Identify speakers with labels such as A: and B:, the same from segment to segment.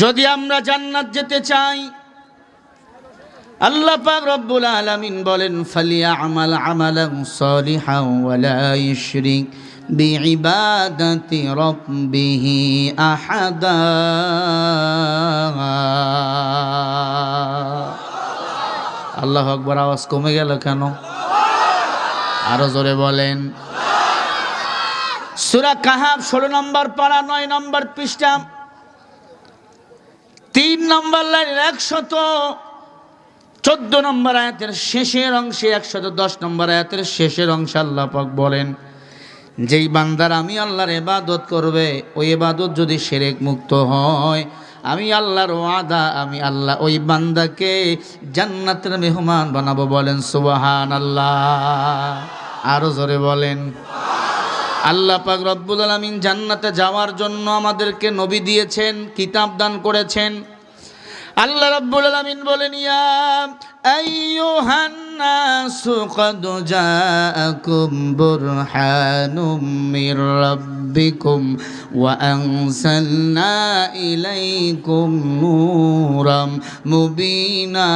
A: যদি আমরা জান্নাত যেতে চাই, আল্লাহ পাক রব্বুল আলামিন বলেন ফালিয়া আমাল আমালান সালিহান ওয়ালা ইশরিক বিইবাদাতি রাব্বিহি আহাদা। আল্লাহ আকবার, আওয়াজ কমে গেল কেন? আরও জোরে বলেন। সুরা কাহাব ষোলো নম্বর পাড়া নয় নম্বর পৃষ্ঠা। তিন নম্বর লাইনের একশত চোদ্দ নম্বর আয়াতের শেষের অংশে, একশত দশ নম্বর আয়াতের শেষের অংশে আল্লাহ পাক বলেন, যেই বান্দার আমি আল্লাহর এবাদত করবে, ওই এবাদত যদি সেরেক মুক্ত হয়, আমি আল্লাহর ওয়াদা, আমি আল্লাহ ওই বান্দাকে জান্নাতের মেহমান বানাবো বলেন সুবাহান আল্লাহ আরও জোরে বলেন, আল্লাহ পাক রব্বুল আলমিন জান্নাতে যাওয়ার জন্য আমাদেরকে নবী দিয়েছেন, কিতাব দান করেছেন আল্লাহ রাব্বুল আলামিন বলেন, ইয়া আইয়ুহান নাসু ক্বাদ জাআকুম বুরহানুম মির রাব্বিকুম ওয়া আনসালনা ইলাইকুম নূরাম মুবিনা।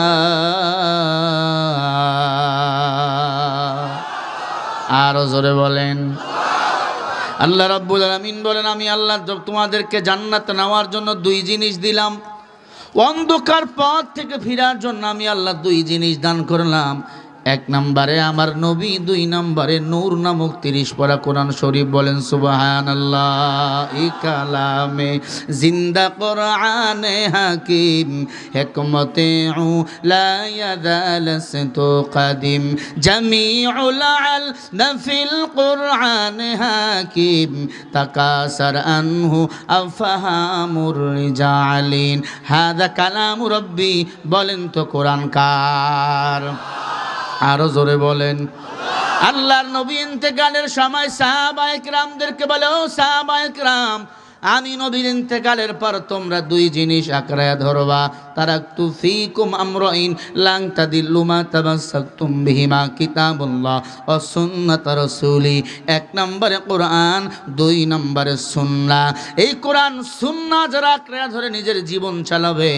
A: আরও জোরে বলেন। আল্লাহ রাব্বুল আলামিন বলেন, আমি আল্লাহ তোমাদেরকে জান্নাত নেওয়ার জন্য দুই জিনিস দিলাম। অন্ধকার পথ থেকে ফিরার জন্য আমি আল্লাহ দুই জিনিস দান করলাম। এক নম্বরে আমার নবী, দুই নম্বরে নূর নামক তিরিশ পড়া কোরআন শরীফ বলেন সুবাহান কালামে, জিন্দা কোরআনে হাকিম, হেকমতে তো কাদিম, জামিউল আল নফিল কোরআন হাকিম, তাকাসার আনহু আফহামুর রিজালিন, হাদা কালাম রব্বি, বলেন তো কোরআন কার? আরও জোরে বলেন। আল্লাহর নবী ইন্তেকালের সময় সাহাবায়ক রামদেরকে বলে ও সাহাবায়ক রাম আমি নবীর ইন্তেকালের পর তোমরা দুই জিনিস আঁকড়ায় ধরবা। তারা তু ফি তুফিকুম আমরাইন লাং তাদিল্লুমা তাবাসাকতুম বিহিমা কিতাবুল্লাহ ও সুন্নাত রাসূলি। এক নম্বরে কোরআন, দুই নম্বরে সুন্না। এই কোরআন, সুন্না যারা আঁকড়ায় ধরে নিজের জীবন চালাবে,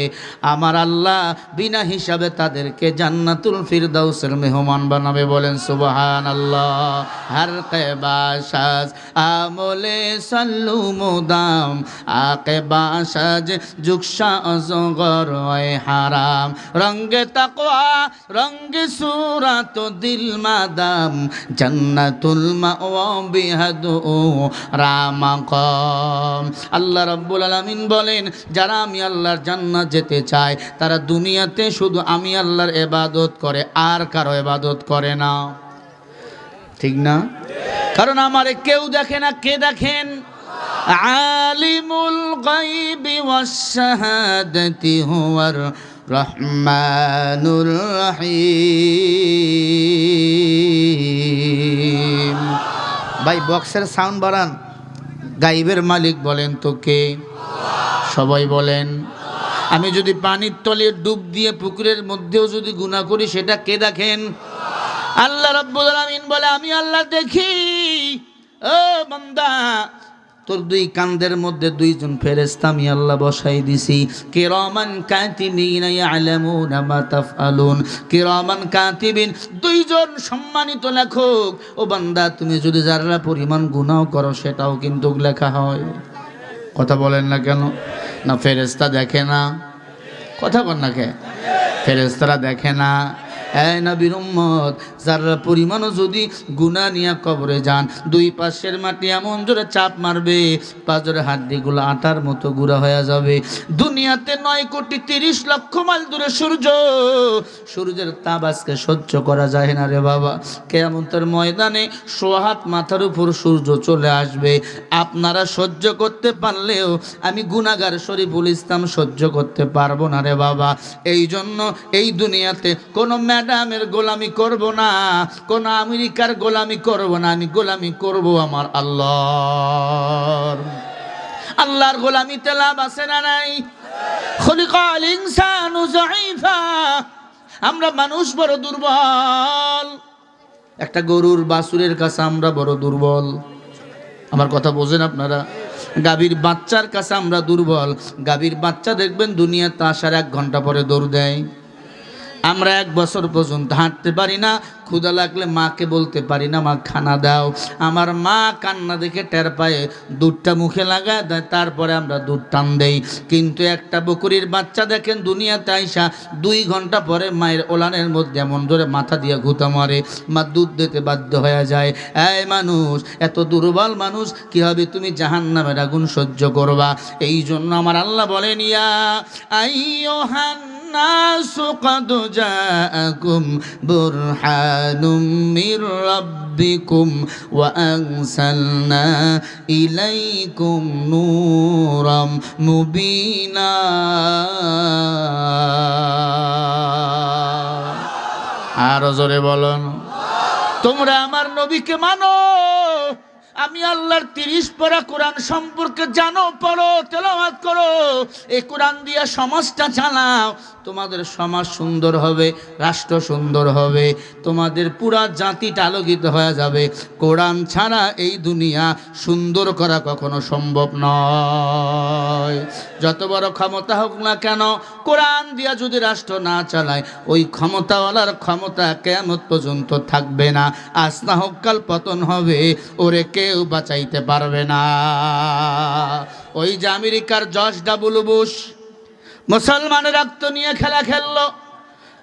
A: আমার আল্লাহ বিনা হিসাবে তাদেরকে জান্নাতুল ফিরদাউসের মেহমান বানাবে বলেন সুবহানাল্লাহ। হার কেবাসাজ আমলে সাল্লু মুদাম আকে বাসাজ জুকসা অজগর হারাম। রঙ্গে তাকওয়া, রঙ্গে সুরাত, দিল মাদাম, জান্নাতুল মাওয়া, বিহাদু রামাকম আল্লাহ রাব্বুল আলামিন বলেন, যারা আমি আল্লাহর জান্নাত যেতে চায় তারা দুনিয়াতে শুধু আমি আল্লাহর এবাদত করে, আর কারও এবাদত করে না। ঠিক না? কারণ আমারে কেউ দেখে না, কে দেখেন? আলিমুল গাইবি ওয়াশ-শাহাদাতি হুয়ার রহমানুর রহিম। ভাই, বক্সের সাউন্ড বাড়ান। গাইবের মালিক বলেন তো কে সবাই বলেন, আমি যদি পানির তলে ডুব দিয়ে পুকুরের মধ্যেও যদি গুণা করি, সেটা কে দেখেন? আল্লাহ রব্বুল আলামিন বলে, আমি আল্লাহ দেখি। ও বান্দা তোর দুই কান্দের মধ্যে দুইজন ফেরেশতা আমি আল্লাহ বসাই দিছি। কিরামান কাতিবিন ইয়ালামুনা মা তাফআলুন। কিরামান কাতিবিন, দুইজন সম্মানিত লেখক। ও বান্দা, তুমি যদি যারা পরিমাণ গুনাহ করো, সেটাও কিন্তু লেখা হয়। কথা বলেন না কেন? না, ফেরেশতা দেখে না। কথা বল না কে? ফেরেশতারা দেখে না। এই নবীর উম্মত, যারা পরিমাণও যদি গুণা নিয়ে কবরে যান, দুই পাশের মাটি এমন জোরে চাপ মারবে, পাঁচরে হাড্ডিগুলো আটার মতো গুঁড়া হয়ে যাবে। দুনিয়াতে নয় কোটি তিরিশ লক্ষ মাইল দূরে সূর্য, সূর্যের তাপ আজকে সহ্য করা যায় না রে বাবা। কেয়ামতের ময়দানে সোহাত মাথার উপর সূর্য চলে আসবে। আপনারা সহ্য করতে পারলেও আমি গুনাগার শরীফুল ইসলাম সহ্য করতে পারব না রে বাবা। এই জন্য এই দুনিয়াতে কোনো ম্যাডামের গোলামি করব না, কোন আমেরিকার গোলামি করব না, আমি গোলামি করব আমার আল্লাহর। আল্লাহর গোলামিতে লাভ আছে না নাই? খলিকাল ইনসানু যায়ীফা আমরা মানুষ বড় দুর্বল। একটা গরুর বাসুরের কাছে আমরা বড় দুর্বল। আমার কথা বোঝেন আপনারা? গাভীর বাচ্চার কাছে আমরা দুর্বল। গাভীর বাচ্চা দেখবেন দুনিয়াতে আসার এক ঘণ্টা পরে দৌড় দেয়। আমরা এক বছর পর্যন্ত হাঁটতে পারি না ক্ষুদা লাগলে মাকে বলতে পারি না, মা, খানা দাও। আমার মা কান্না দেখে টের পায়ে, দুধটা মুখে লাগায়, দেয়, তারপরে আমরা দুধ টান দেই। কিন্তু একটা বকুরির বাচ্চা দেখেন দুনিয়াতে আইসা, দুই ঘণ্টা পরে মায়ের ওলানের মধ্যে এমন ধরে মাথা দিয়ে ঘুতা মারে, মা দুধ দিতে বাধ্য হয়ে যায়। এই মানুষ, এত দুর্বল মানুষ কীভাবে তুমি জাহান নামের আগুন সহ্য করবা? এই জন্য আমার আল্লাহ বলেন, ইয়া আইয়ুহান الناس قد جاءكم برهان من ربكم وأنزلنا إليكم نورا مبينا আর জোরে বলুন তোমরা আমার নবীকে মানো আমি আল্লাহর তিরিশ পরা কোরআন সম্পর্কে জানো, পড়ো, তেলাওয়াত করো। এই কোরআন দিয়া সমাজটা চালাও, তোমাদের সমাজ সুন্দর হবে, রাষ্ট্র সুন্দর হবে, তোমাদের পুরা জাতিটা আলোকিত হয়ে যাবে। কোরআন ছাড়া এই দুনিয়া সুন্দর করা কখনো সম্ভব নয়। যত বড় ক্ষমতা হোক না কেন, কোরআন দিয়া যদি রাষ্ট্র না চালায়, ওই ক্ষমতাওয়ালার ক্ষমতা কেমন পর্যন্ত থাকবে না। আজ না হোক কাল পতন হবে, ওরে কেউ বাঁচাইতে পারবে না। ওই যে আমেরিকার জর্জ ডাবুল বুশ মুসলমানের রক্ত নিয়ে খেলা খেলল।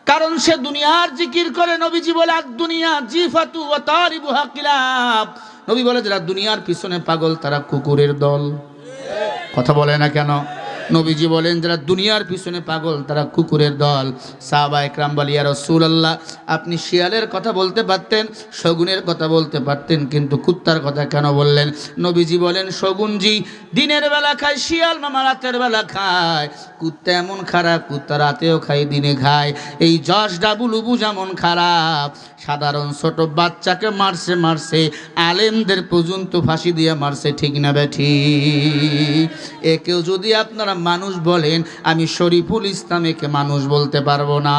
A: কারণ সে দুনিয়ার জিকির করে নবীজি বলে আর দুনিয়া জিফাতু ও তার নবী বলে, যারা দুনিয়ার পিছনে পাগল, তারা কুকুরের দল। কথা বলে না কেন? নবীজি বলেন, যারা দুনিয়ার পিছনে পাগল, তারা কুকুরের দল। সাহবা একরাম বালিয়া রসুল আল্লাহ আপনি শিয়ালের কথা বলতে পারতেন, শগুনের কথা বলতে পারতেন, কিন্তু কুত্তার কথা কেন বললেন? নবীজি বলেন শগুনজি দিনের বেলা খায়, শিয়াল মামা রাতের বেলা খায়। কুত্তা এমন খারাপ, কুত্তা রাতেও খায়, দিনে খায়। এই জশ ডাবুল উবু যেমন খারাপ। সাধারণ ছোট বাচ্চাকে মারছে মারছে, আলেমদের পর্যন্ত ফাঁসি দিয়ে মারছে, ঠিক না বেঠি একেও যদি আপনারা মানুষ বলেন আমি শরীফুল ইসলাম একে মানুষ বলতে পারব না।